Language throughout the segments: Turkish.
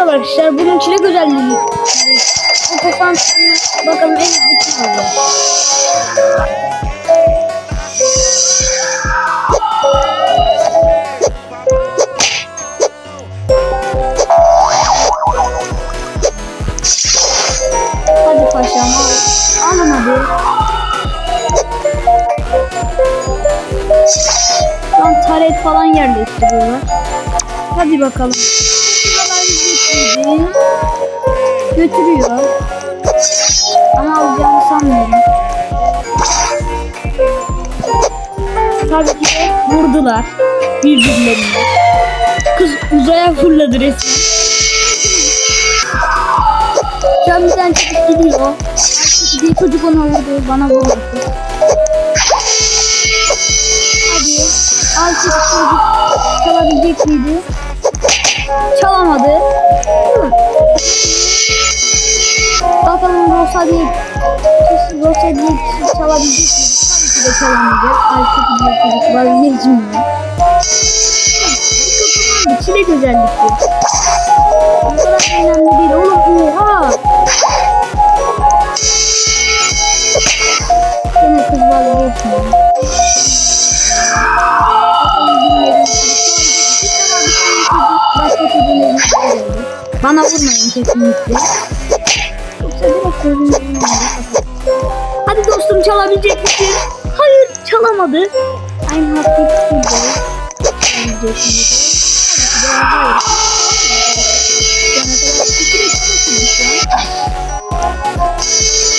Merhaba arkadaşlar. Bugün çilek özelliği. Bu kafam bakalım en kim olacak. Hadi paşam al. Alın hadi. Şu an taret falan yerleştiriyorlar. Hadi bakalım. Getirdi. Götürüyor. Ama alacağını sanmıyorum. Tabii ki de vurdular. Birbirlerine. Kız uzaya fırladı resmen. Şu an bir tane çocuk gidiyor. Bir çocuk ona vurdu. Bana vurdu. Hadi. Al çocuk çocuk. Çalabilecek miydi? Çalamadı. Rosa diye Rosa diye kişi çalabilecek mi? Tabii ki de çalamayacak. Ay kötü bir çocuk vazgeçmiyor. Bu çilek özellikle. O kadar önemli değil oğlum. Oha. Yine kız vazgeçmiyor. Başka çocuğun elinde oldu. Bana vurmayın kesinlikle. Hadi dostum çalabilecek misin? Hayır çalamadı. Aynı hakkı tutuldu. Çalabilecek miydi? Tabii ki de hayır. Şu ana kadar fikir etmesin şu an.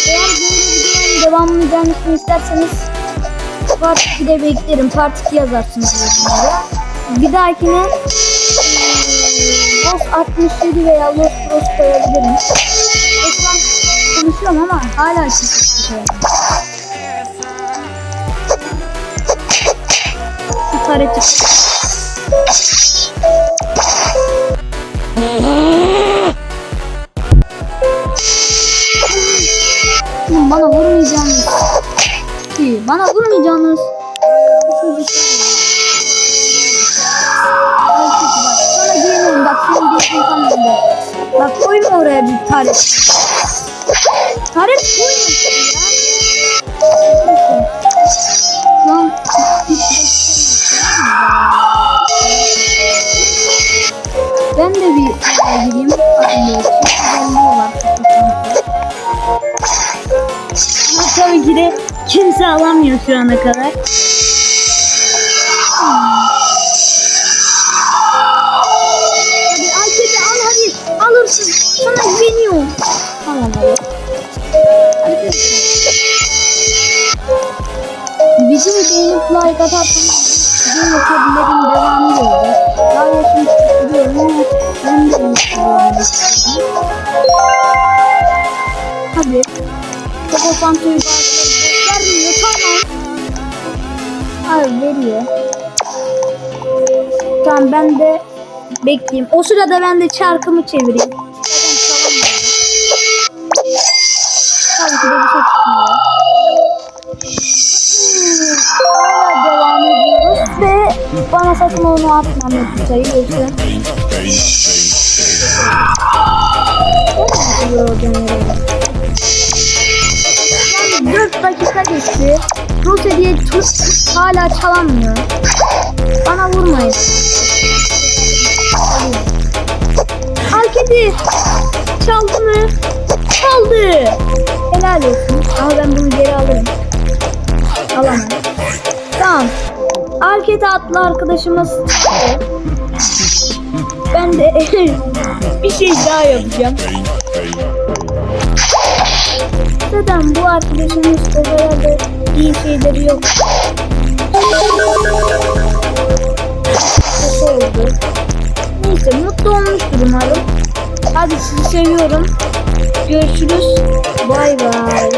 Eğer böyle videonun devamını gelmesini isterseniz Part 2'de beklerim. Part 2 yazarsınız. Bir dahakine Los 67 veya Los Bros koyabilirim. Şu konuşuyorum ama hala konuşuyorum. Şu tareti. Oğlum Bana vurmayacağınız. Bana vurmayacağınız. Oraya bir. Neyse. Şu an ben de bir araya gireyim. Ama tabii ki de kimse alamıyor şu ana kadar. Beğenip like atarsanız bu yapabilirim devamı gelir. Daha yaşım ama ben de istiyorum. Hadi. Koko Fanto'yu vermiyor tamam. Hayır veriyor. Tamam ben de bekleyeyim. O sırada ben de çarkımı çevireyim. Tabii ki de bir şey bana sakın onu atma Metisa'yı genelde? Yani 4 dakika geçti. Rus hediye tut hala çalamıyor. Bana vurmayın. Al. Çaldı mı? Çaldı. Helal olsun. Ama ben bunu geri alırım. Arkete atlı arkadaşımız. Ben de bir şey daha yapacağım. Zaten bu arkadaşımız da iyi şeyleri yok. Kötü oldu. Neyse mutlu olmuştur umarım. Hadi sizi seviyorum. Görüşürüz. Bay bay.